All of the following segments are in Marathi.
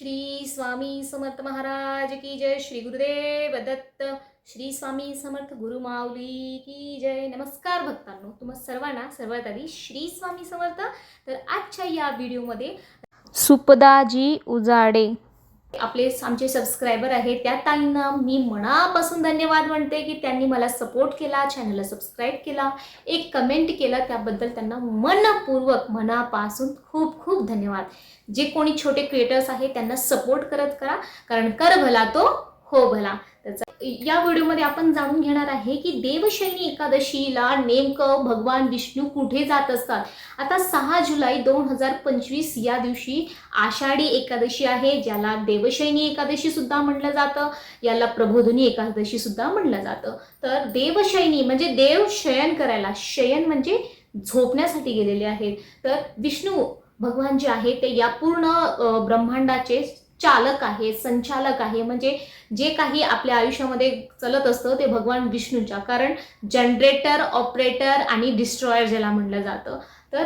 श्री स्वामी समर्थ महाराज की जय श्री गुरुदेव दत्त. श्री स्वामी समर्थ गुरु माऊली की जय. नमस्कार भक्तांनो तुम्हा सर्वांना सर्वात आधी श्री स्वामी समर्थ. तर आजच्या या व्हिडिओमध्ये सुपदाजी उजाडे. आपले आमचे सबस्क्रायबर आहेत त्या ताईंना मी मनापासून धन्यवाद म्हणते की त्यांनी मला सपोर्ट केला चॅनलला सबस्क्राईब केला एक कमेंट केलं त्याबद्दल त्यांना मनपूर्वक मनापासून खूप खूप धन्यवाद. जे कोणी छोटे क्रिएटर्स आहेत त्यांना सपोर्ट करत करा कारण कर भला तो हो भला. त्याचा या व्हिडिओमध्ये आपण जाणून घेणार आहे की देवशैनी एकादशीला नेमकं भगवान विष्णू कुठे जात असतात. आता सहा जुलै दोन हजार पंचवीस या दिवशी आषाढी एकादशी आहे ज्याला देवशैनी एकादशी सुद्धा म्हटलं जातं याला प्रबोधनी एकादशी सुद्धा म्हटलं जातं. तर देवशैनी म्हणजे देव शयन करायला शयन म्हणजे झोपण्यासाठी गेलेले आहेत. तर विष्णू भगवान जे आहे ते या पूर्ण ब्रह्मांडाचे चालक आहे संचालक आहे म्हणजे जे काही आपल्या आयुष्यामध्ये चलत असतं ते भगवान विष्णूच्या. कारण जनरेटर ऑपरेटर आणि डिस्ट्रॉयर ज्याला म्हटलं जातं. तर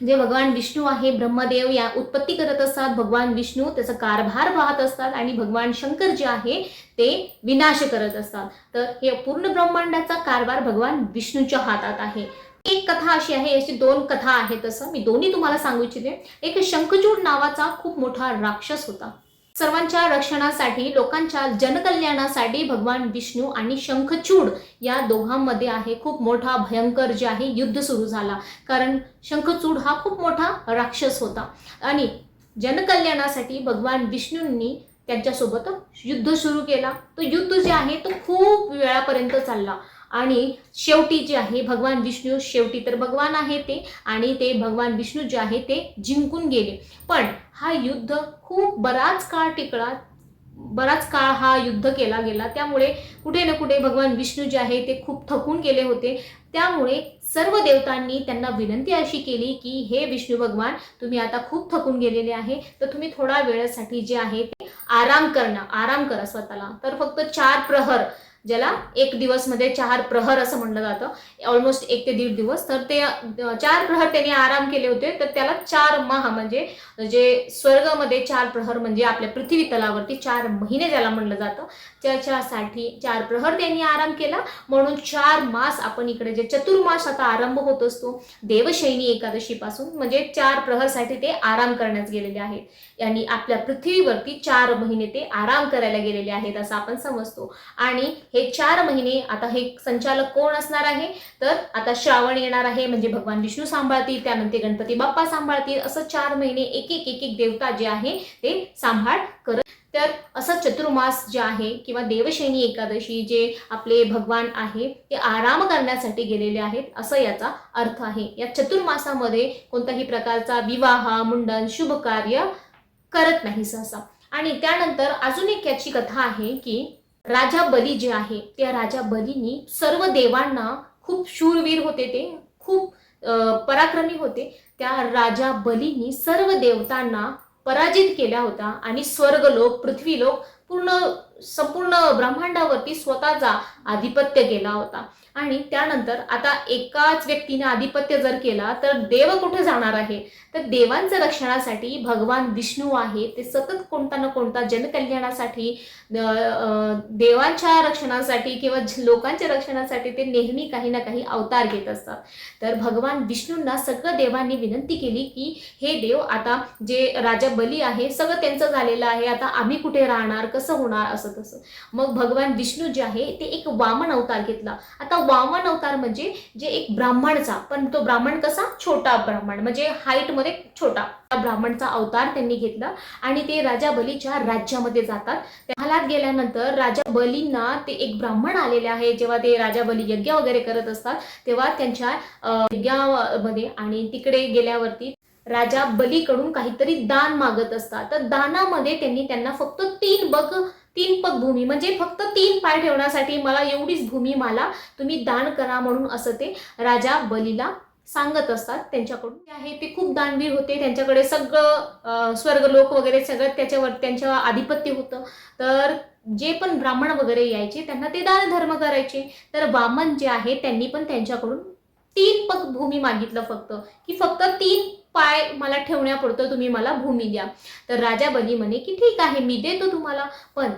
जे भगवान विष्णू आहे ब्रह्मदेव या उत्पत्ती करत असतात भगवान विष्णू त्याचा कारभार पाहत असतात आणि भगवान शंकर जे आहे ते विनाश करत असतात. तर हे पूर्ण ब्रह्मांडाचा कारभार भगवान विष्णूच्या हातात आहे. एक कथा अशी आहे याची दोन कथा आहेत तसं मी दोन्ही तुम्हाला सांगू इच्छिते. एक शंखचूड नावाचा खूप मोठा राक्षस होता. सर्वांच्या रक्षणासाठी लोकांच्या जनकल्याणासाठी भगवान विष्णू आणि शंखचूड या दोघांमध्ये आहे. खूप मोठा भयंकर जे आहे युद्ध सुरू झाला. कारण शंखचूड हा खूप मोठा राक्षस होता. आणि जनकल्याणासाठी भगवान विष्णूंनी त्यांच्यासोबत युद्ध सुरू केला. तो युद्ध जे आहे तो खूप वेळापर्यंत चालला. आणि शेवटी जे आहे भगवान विष्णू शेवटी तर भगवान आहे ते आणि ते भगवान विष्णू जे आहे ते जिंकून गेले. पण हा युद्ध खूप बराच काळ टिकला बराच काळ हा युद्ध केला गेला. त्यामुळे कुठे ना कुठे भगवान विष्णू जे आहे ते खूप थकून गेले होते. त्यामुळे सर्व देवतांनी त्यांना विनंती अशी केली की हे विष्णू भगवान तुम्ही आता खूप थकून गेलेले आहे तर तुम्ही थोडा वेळासाठी जे आहे ते आराम करणं आराम करा स्वतःला. तर फक्त चार प्रहर ज्याला एक दिवसमध्ये चार प्रहर असं म्हणलं जातं. ऑलमोस्ट एक ते दीड दिवस. तर ते चार प्रहर त्यांनी आराम केले होते. तर त्याला चार माह म्हणजे जे स्वर्गामध्ये चार प्रहर म्हणजे आपल्या पृथ्वी तलावरती चार महिने ज्याला म्हणलं जातं त्याच्यासाठी चार प्रहर त्यांनी आराम केला. म्हणून चार मास आपण इकडे जे चतुर्मास आता आरंभ होत असतो देवशैनी एकादशीपासून म्हणजे चार प्रहरसाठी ते आराम करण्यास गेलेले आहेत. आणि आपल्या पृथ्वीवरती चार महिने ते आराम करायला गेलेले आहेत असं आपण समजतो. आणि हे चार महिने आता हे संचालक कोण असणार आहे? तर आता श्रावण येणार आहे म्हणजे भगवान विष्णू सांभाळतील त्यानंतर गणपती बाप्पा सांभाळतील असं चार महिने एक एक एक एक देवता जे आहे ते सांभाळ करत. तर असं चतुर्मास जे आहे किंवा देवशैनी एकादशी जे आपले भगवान आहे ते आराम करण्यासाठी गेलेले आहेत असं याचा अर्थ आहे. या चतुर्मासामध्ये कोणत्याही प्रकारचा विवाह मुंडन शुभ कार्य करत नाही सहसा. आणि त्यानंतर अजून एक याची कथा आहे की राजा बली जे आहे त्या राजा बलीनी सर्व देवांना खूप शूरवीर होते ते खूप पराक्रमी होते. त्या राजा बलीनी सर्व देवतांना पराजित केल्या होता आणि स्वर्गलोक पृथ्वीलोक पूर्ण संपूर्ण ब्रह्मांडावरती स्वतःचा आधिपत्य केला होता. आणि त्यानंतर आता एकाच व्यक्तीने आधिपत्य जर केला तर देव कुठे जाणार आहे? तर देवांच्या रक्षणासाठी भगवान विष्णू आहे. ते सतत कोणता ना कोणता जनकल्याणासाठी देवांच्या रक्षणासाठी किंवा लोकांच्या रक्षणासाठी ते नेहमी काही ना काही अवतार घेत असतात. तर भगवान विष्णूंना सगळं देवांनी विनंती केली की हे देव आता जे राजा बली आहे सगळं त्यांचं झालेलं आहे. आता आम्ही कुठे राहणार? कसं होणार? असं. तसं. मग भगवान विष्णू जे आहे ते एक वामन अवतार घेतला. आता वामन अवतार म्हणजे जे एक ब्राह्मणचा पण तो ब्राह्मण कसा? छोटा ब्राह्मण. म्हणजे हाईटमध्ये छोटा. त्या ब्राह्मणचा अवतार त्यांनी घेतला आणि ते राजा बलीच्या राज्यामध्ये जातात. त्याला गेल्यानंतर राजा बलींना ते एक ब्राह्मण आलेले आहे. जेव्हा ते राजा बली यज्ञ वगैरे करत असतात तेव्हा त्यांच्या यज्ञामध्ये आणि तिकडे गेल्यावरती राजा बलीकडून काहीतरी दान मागत असतात. तर दानामध्ये त्यांनी त्यांना फक्त तीन बग तीन पग भूमी. म्हणजे फक्त तीन पाय ठेवण्यासाठी मला एवढीच भूमी मला तुम्ही दान करा म्हणून असं ते राजा बलीला सांगत असतात त्यांच्याकडून. जे आहे ते खूप दानवीर होते. त्यांच्याकडे सगळं स्वर्गलोक वगैरे सगळं त्याच्यावर त्यांच्या आधिपत्य होतं. तर जे पण ब्राह्मण वगैरे यायचे त्यांना ते दान धर्म करायचे. तर वामन जे आहे त्यांनी पण त्यांच्याकडून तीन पग भूमी मागितलं फक्त. की फक्त तीन पाय मला ठेवण्यापुरतं तुम्ही मला भूमी द्या. तर राजा बली म्हणे की ठीक आहे मी देतो तुम्हाला. पण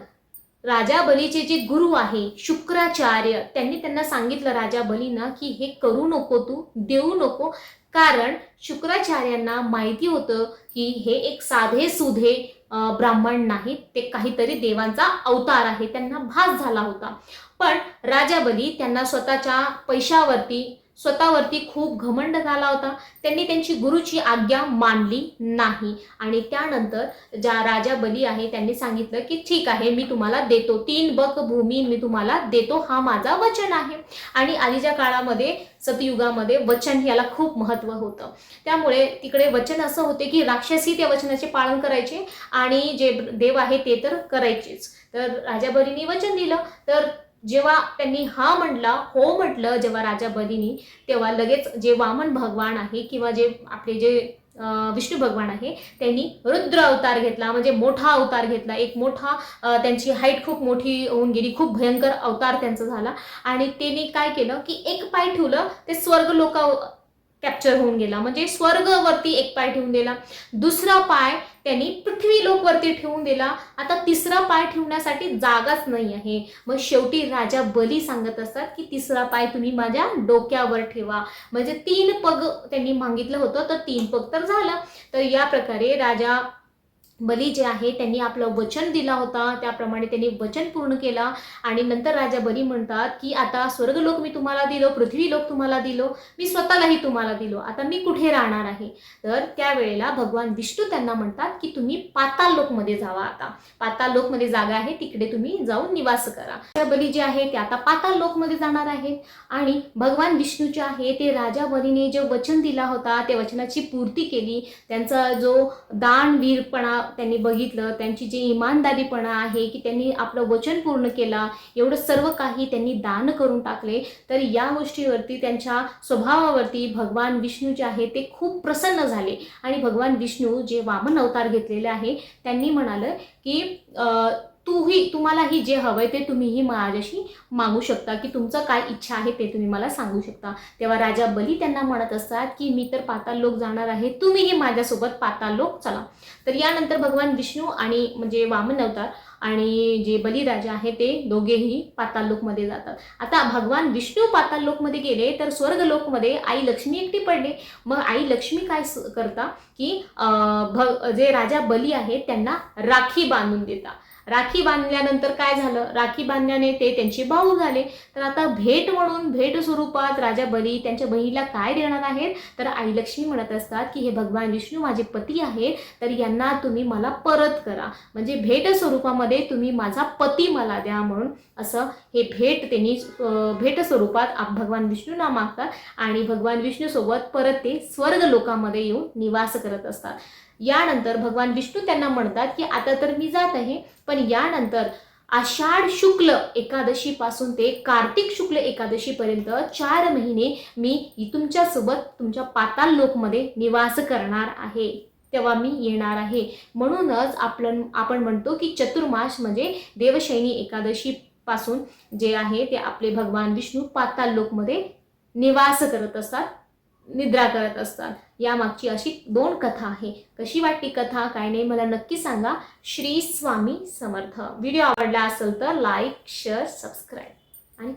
राजा बलीचे जे गुरु आहे शुक्राचार्य त्यांनी त्यांना सांगितलं राजा बलीना की हे करू नको तू देऊ नको. कारण शुक्राचार्यांना माहिती होतं की हे एक साधे सुधे ब्राह्मण नाहीत. ते काहीतरी देवांचा अवतार आहे त्यांना भास झाला होता. पण राजा बली त्यांना स्वतःच्या पैशावरती स्वतःवरती खूप घमंड झाला होता. त्यांनी त्यांची गुरुची आज्ञा मानली नाही. आणि त्यानंतर ज्या राजा बली आहे त्यांनी सांगितलं की ठीक आहे मी तुम्हाला देतो. तीन बक भूमी मी तुम्हाला देतो. हा माझा वचन आहे. आणि आधीच्या काळामध्ये सतयुगामध्ये वचन याला खूप महत्त्व होतं. त्यामुळे तिकडे वचन असं होते की राक्षसी त्या वचनाचे पालन करायचे आणि जे देव आहे ते तर करायचेच. तर राजा बलीनी वचन दिलं. तर जेव्हा त्यांनी हा म्हटला हो म्हटलं जेव्हा राजा बलीनी तेव्हा लगेच जे वामन भगवान आहे किंवा जे आपले जे विष्णू भगवान आहे त्यांनी रुद्र अवतार घेतला म्हणजे मोठा अवतार घेतला. एक मोठा त्यांची हाईट खूप मोठी होऊन गेली खूप भयंकर अवतार त्यांचा झाला. आणि त्यांनी काय केलं की एक पाय ठेवलं ते स्वर्ग लोक कॅप्चर होऊन गेला. म्हणजे स्वर्गवरती एक पाय ठेवून दिला. दुसरा पाय त्यांनी पृथ्वी लोकवरती ठेवून दिला. आता तिसरा पाय ठेवण्यासाठी जागाच नाही आहे. मग शेवटी राजा बली सांगत असतात की तिसरा पाय तुम्ही माझ्या डोक्यावर ठेवा. म्हणजे तीन पग त्यांनी मागितलं होतं तर तीन पग तर झालं. तर या प्रकारे राजा बली जे आहे त्यांनी आपलं वचन दिला होता. त्याप्रमाणे त्यांनी वचन पूर्ण केला. आणि नंतर राजा बली म्हणतात की आता स्वर्गलोक मी तुम्हाला दिलो पृथ्वी लोक तुम्हाला दिलो मी स्वतःलाही तुम्हाला दिलो. आता मी कुठे राहणार आहे? तर त्यावेळेला भगवान विष्णू त्यांना म्हणतात की तुम्ही पाताल लोकमध्ये जावा आता. पाताल लोकमध्ये जागा आहे तिकडे तुम्ही जाऊन निवास करा. त्या बली जे आहे ते आता पाताल लोकमध्ये जाणार आहेत. आणि भगवान विष्णू जे आहे ते राजा बलीने जे वचन दिला होता त्या वचनाची पूर्ती केली. त्यांचा जो दानवीरपणा त्यांनी बघितलं त्यांची जी इमानदारीपणा आहे की त्यांनी आपलं वचन पूर्ण केला एवढं सर्व काही त्यांनी दान करून टाकले तर या गोष्टीवरती त्यांच्या स्वभावावरती भगवान विष्णू जे आहे ते खूप प्रसन्न झाले. आणि भगवान विष्णू जे वामन अवतार घेतलेले आहे त्यांनी म्हणालं की तूही तुम्हालाही जे हवंय ते तुम्हीही माझ्याशी मागू शकता. की तुमचं काय इच्छा आहे ते तुम्ही मला सांगू शकता. तेव्हा राजा बली त्यांना म्हणत असतात की मी तर पाताल लोक जाणार आहे तुम्हीही माझ्यासोबत पाताल लोक चला. तर यानंतर भगवान विष्णू आणि म्हणजे वामन अवतार आणि जे बलिराजा आहे ते दोघेही पाताल लोकमध्ये जातात. आता भगवान विष्णू पाताल लोकमध्ये गेले तर स्वर्ग लोकमध्ये आई लक्ष्मी एकटी पडली. मग आई लक्ष्मी काय करता? की भग भ जे राजा बली आहेत त्यांना राखी बांधून देता. राखी बांधल्यानंतर काय झालं? राखी बांधल्याने ते त्यांचे भाऊ झाले. तर आता भेट म्हणून भेट स्वरूपात राजा बली त्यांच्या बहिणीला काय देणार आहेत? तर आई लक्ष्मी म्हणत असतात की हे भगवान विष्णू माझे पती आहेत तर यांना तुम्ही मला परत करा. म्हणजे भेट स्वरूपामध्ये तुम्ही माझा पती मला द्या म्हणून. असं हे भेट त्यांनी भेट स्वरूपात भगवान विष्णूंना मागतात. आणि भगवान विष्णूसोबत परत ते स्वर्ग लोकांमध्ये येऊन निवास करत असतात. यानंतर भगवान विष्णू त्यांना म्हणतात की आता तर मी जात आहे पण यानंतर आषाढ शुक्ल एकादशीपासून ते कार्तिक शुक्ल एकादशीपर्यंत चार महिने मी तुमच्यासोबत तुमच्या पाताल लोकमध्ये निवास करणार आहे. तेव्हा मी येणार आहे. म्हणूनच आपण आपण म्हणतो की चतुर्मास म्हणजे देवशैनी एकादशी पासून जे आहे ते आपले भगवान विष्णू पाताल लोकमध्ये निवास करत असतात. निद्रा करत असतात. यामागची अशी दोन कथा आहे. कशी वाटली कथा? काय नाही मला नक्की सांगा. श्री स्वामी समर्थ. व्हिडिओ आवडला असेल तर लाईक शेअर सबस्क्राईब. आणि